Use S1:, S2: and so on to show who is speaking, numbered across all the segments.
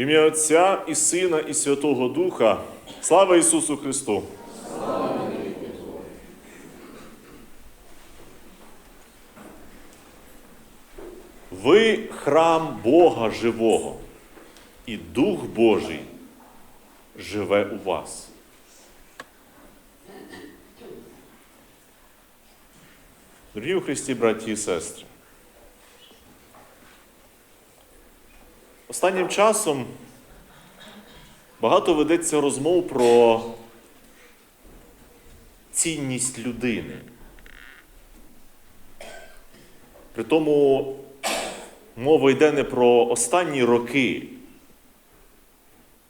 S1: Ім'я Отця і Сина, і Святого Духа. Слава Ісусу Христу! Ви храм Бога живого, і Дух Божий живе у вас. Дорогі у Христі, браті і сестри, останнім часом багато ведеться розмов про цінність людини. При тому мова йде не про останні роки,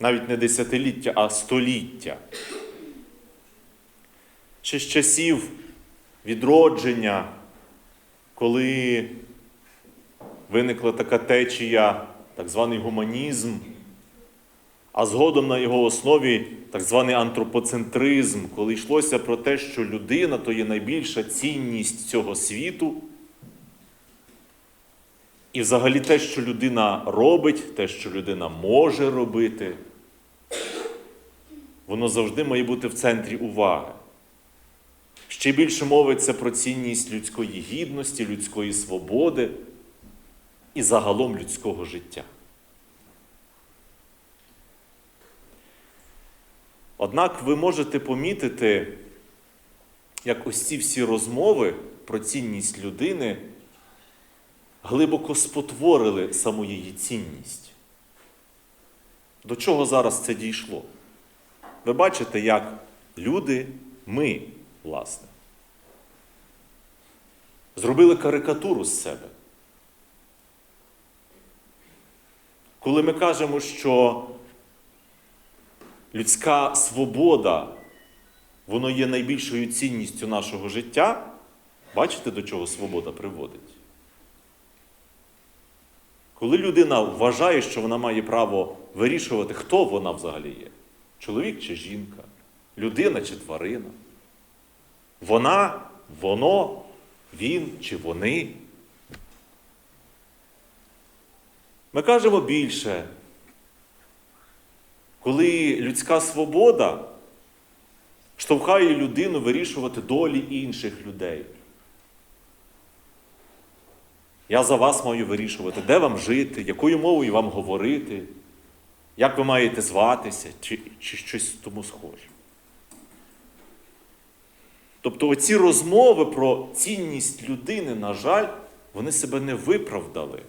S1: навіть не десятиліття, а століття. Ще з часів відродження, коли виникла така течія, так званий гуманізм, а згодом на його основі так званий антропоцентризм, коли йшлося про те, що людина то є найбільша цінність цього світу. І взагалі те, що людина робить, те, що людина може робити, воно завжди має бути в центрі уваги. Ще більше мовиться про цінність людської гідності, людської свободи і загалом людського життя. Однак ви можете помітити, як ось ці всі розмови про цінність людини глибоко спотворили саму її цінність. До чого зараз це дійшло? Ви бачите, як люди, ми, власне, зробили карикатуру з себе. Коли ми кажемо, що людська свобода, воно є найбільшою цінністю нашого життя, бачите, до чого свобода приводить? Коли людина вважає, що вона має право вирішувати, хто вона взагалі є, чоловік чи жінка, людина чи тварина, вона, воно, він чи вони. Ми кажемо більше, коли людська свобода штовхає людину вирішувати долі інших людей. Я за вас маю вирішувати, де вам жити, якою мовою вам говорити, як ви маєте зватися, чи, чи щось тому схоже. Тобто оці розмови про цінність людини, на жаль, вони себе не виправдали.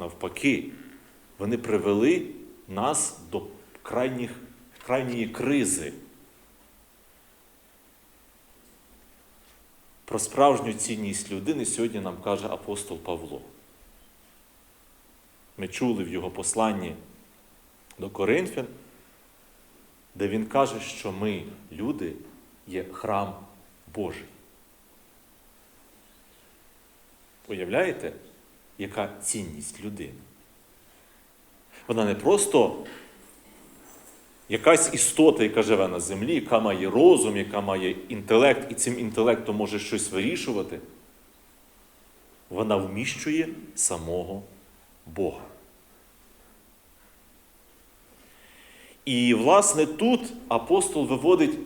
S1: Навпаки, вони привели нас до крайніх, крайньої кризи. Про справжню цінність людини сьогодні нам каже апостол Павло. Ми чули в його посланні до Коринфян, де він каже, що ми, люди, є храм Божий. Уявляєте, яка цінність людини? Вона не просто якась істота, яка живе на землі, яка має розум, яка має інтелект, і цим інтелектом може щось вирішувати, вона вміщує самого Бога. І, власне, тут апостол виводить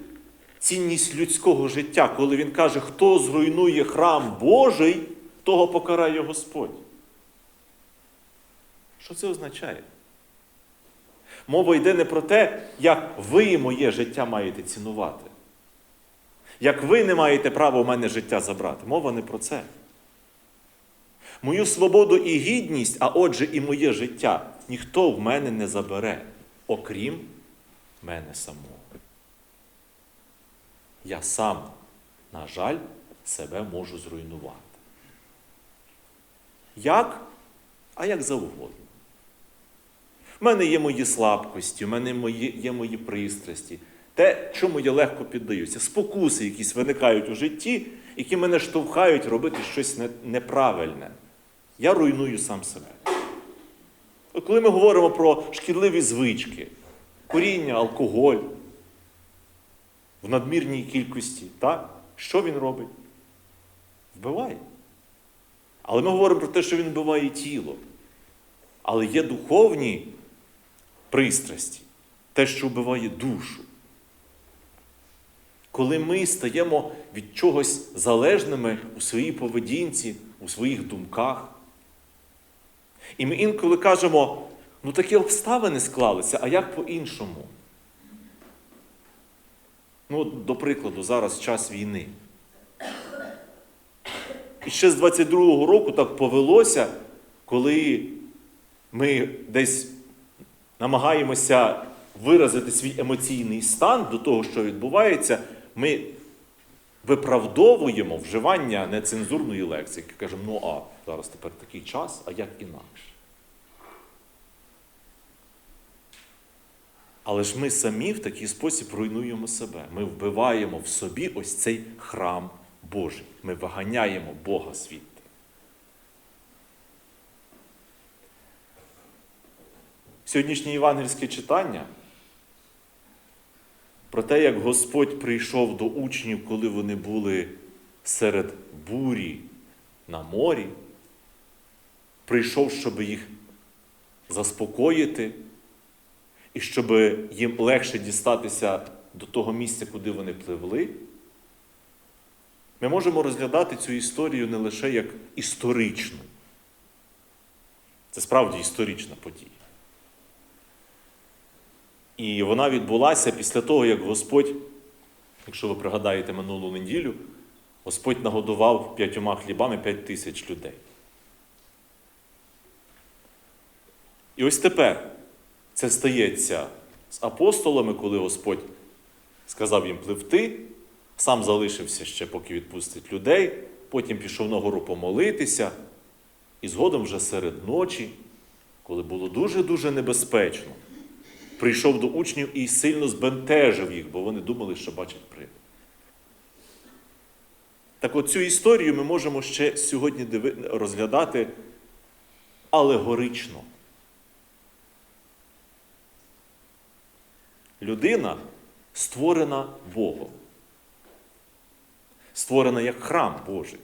S1: цінність людського життя, коли він каже, хто зруйнує храм Божий, того покарає Господь. Що це означає? Мова йде не про те, як ви моє життя маєте цінувати. Як ви не маєте права у мене життя забрати. Мова не про це. Мою свободу і гідність, а отже, і моє життя ніхто в мене не забере, окрім мене самого. Я сам, на жаль, себе можу зруйнувати. Як? А як завгодно. У мене є мої слабкості, у мене мої, є мої пристрасті. Те, чому я легко піддаюся, спокуси, якісь виникають у житті, які мене штовхають робити щось неправильне. Я руйную сам себе. Коли ми говоримо про шкідливі звички, коріння, алкоголь в надмірній кількості, так? що він робить? Вбиває. Але ми говоримо про те, що він вбиває тіло. Але є духовні пристрасті, те, що вбиває душу. Коли ми стаємо від чогось залежними у своїй поведінці, у своїх думках. І ми інколи кажемо, ну такі обставини склалися, а як по-іншому? Ну, до прикладу, зараз час війни. І ще з 22-го року так повелося, коли ми десь намагаємося виразити свій емоційний стан до того, що відбувається, ми виправдовуємо вживання нецензурної лексики. Кажемо, ну а зараз тепер такий час, а як інакше? Але ж ми самі в такий спосіб руйнуємо себе. Ми вбиваємо в собі ось цей храм Божий. Ми виганяємо Бога звідти. Сьогоднішнє євангельське читання про те, як Господь прийшов до учнів, коли вони були серед бурі на морі, прийшов, щоб їх заспокоїти, і щоб їм легше дістатися до того місця, куди вони пливли. Ми можемо розглядати цю історію не лише як історичну. Це справді історична подія. І вона відбулася після того, як Господь, якщо ви пригадаєте минулу неділю, Господь нагодував п'ятьома хлібами п'ять тисяч людей. І ось тепер це стається з апостолами, коли Господь сказав їм пливти, сам залишився ще, поки відпустить людей, потім пішов на гору помолитися, і згодом вже серед ночі, коли було дуже-дуже небезпечно, прийшов до учнів і сильно збентежив їх, бо вони думали, що бачать привид. Так от цю історію ми можемо ще сьогодні розглядати алегорично. Людина створена Богом. Створена як храм Божий.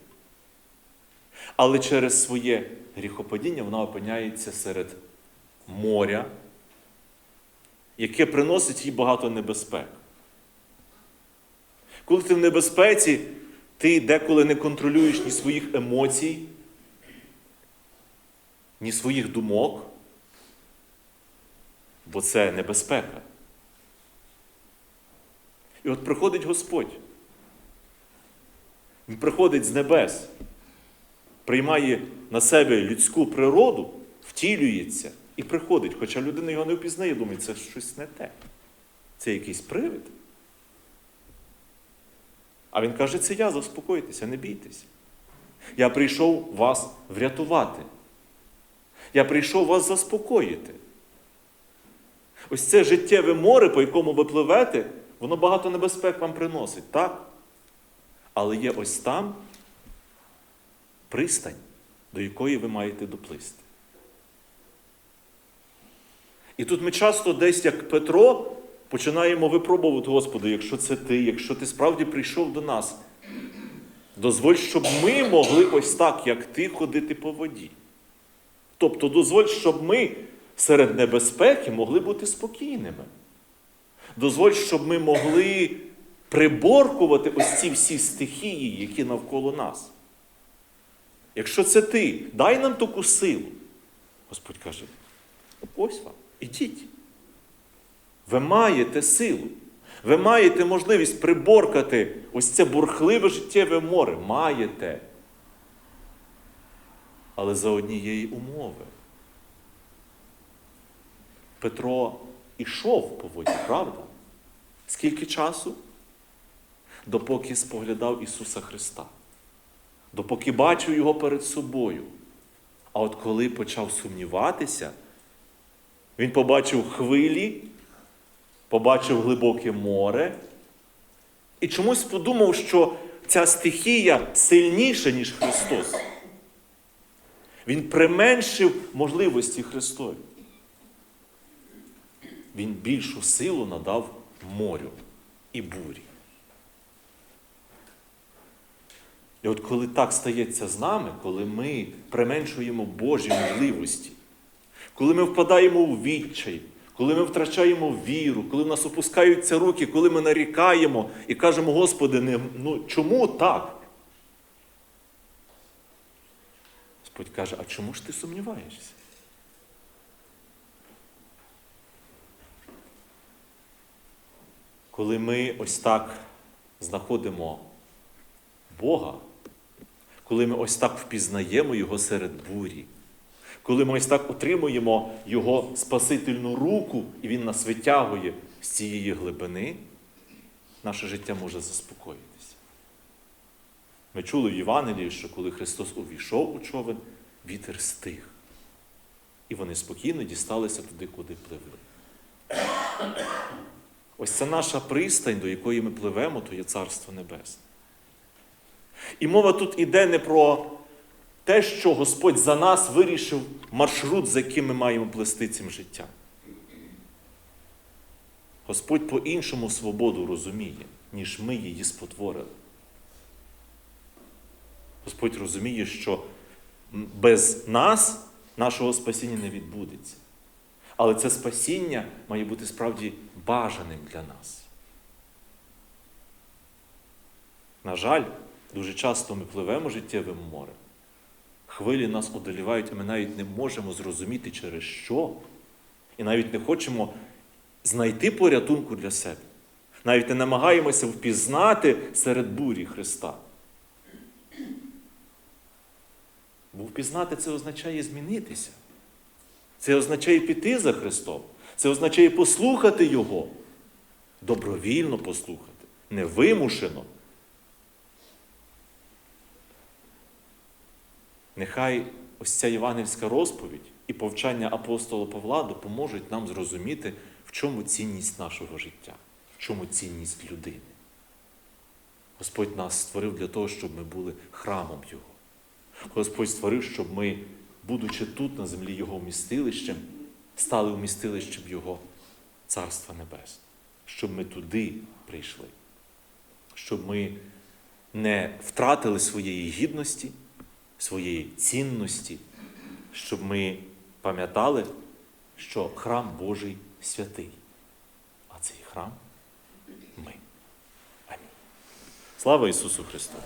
S1: Але через своє гріхопадіння вона опиняється серед моря, яке приносить їй багато небезпек. Коли ти в небезпеці, ти деколи не контролюєш ні своїх емоцій, ні своїх думок, бо це небезпека. І от приходить Господь. Він приходить з небес, приймає на себе людську природу, втілюється і приходить. Хоча людина його не впізнає, думає, це щось не те. Це якийсь привид. А він каже, це я, заспокойтеся, не бійтеся. Я прийшов вас врятувати. Я прийшов вас заспокоїти. Ось це життєве море, по якому ви пливете, воно багато небезпек вам приносить, так? Але є ось там пристань, до якої ви маєте доплисти. І тут ми часто десь, як Петро, починаємо випробувати, Господи, якщо це ти, якщо ти справді прийшов до нас, дозволь, щоб ми могли ось так, як ти, ходити по воді. Тобто, дозволь, щоб ми серед небезпеки могли бути спокійними. Дозволь, щоб ми могли приборкувати ось ці всі стихії, які навколо нас. Якщо це ти, дай нам таку силу. Господь каже, ось вам, ідіть. Ви маєте силу. Ви маєте можливість приборкати ось це бурхливе життєве море. Маєте. Але за однієї умови. Петро ішов по воді, правда? Скільки часу? Допоки споглядав Ісуса Христа, допоки бачив Його перед собою. А от коли почав сумніватися, він побачив хвилі, побачив глибоке море і чомусь подумав, що ця стихія сильніша, ніж Христос. Він применшив можливості Христові. Він більшу силу надав морю і бурі. І от коли так стається з нами, коли ми применшуємо Божі можливості, коли ми впадаємо у відчай, коли ми втрачаємо віру, коли в нас опускаються руки, коли ми нарікаємо і кажемо, Господи, не, ну чому так? Господь каже, а чому ж ти сумніваєшся? Коли ми ось так знаходимо Бога, коли ми ось так впізнаємо Його серед бурі, коли ми ось так отримуємо Його Спасительну руку, і Він нас витягує з цієї глибини, наше життя може заспокоїтися. Ми чули в Євангелії, що коли Христос увійшов у човен, вітер стих. І вони спокійно дісталися туди, куди пливли. Ось це наша пристань, до якої ми пливемо, то є Царство Небесне. І мова тут іде не про те, що Господь за нас вирішив маршрут, за яким ми маємо плести цим життям. Господь по-іншому свободу розуміє, ніж ми її спотворили. Господь розуміє, що без нас нашого спасіння не відбудеться. Але це спасіння має бути справді бажаним для нас. На жаль, дуже часто ми пливемо життєвим морем. Хвилі нас одолівають, і ми навіть не можемо зрозуміти, через що. І навіть не хочемо знайти порятунку для себе. Навіть не намагаємося впізнати серед бурі Христа. Бо впізнати це означає змінитися. Це означає піти за Христом. Це означає послухати Його. Добровільно послухати, невимушено. Нехай ось ця євангельська розповідь і повчання апостола Павла допоможуть нам зрозуміти, в чому цінність нашого життя, в чому цінність людини. Господь нас створив для того, щоб ми були храмом Його. Господь створив, щоб ми, будучи тут, на землі Його вмістилищем, стали вмістилищем Його Царства Небесного, щоб ми туди прийшли, щоб ми не втратили своєї гідності, своєї цінності, щоб ми пам'ятали, що храм Божий святий, а цей храм ми. Амінь. Слава Ісусу Христу!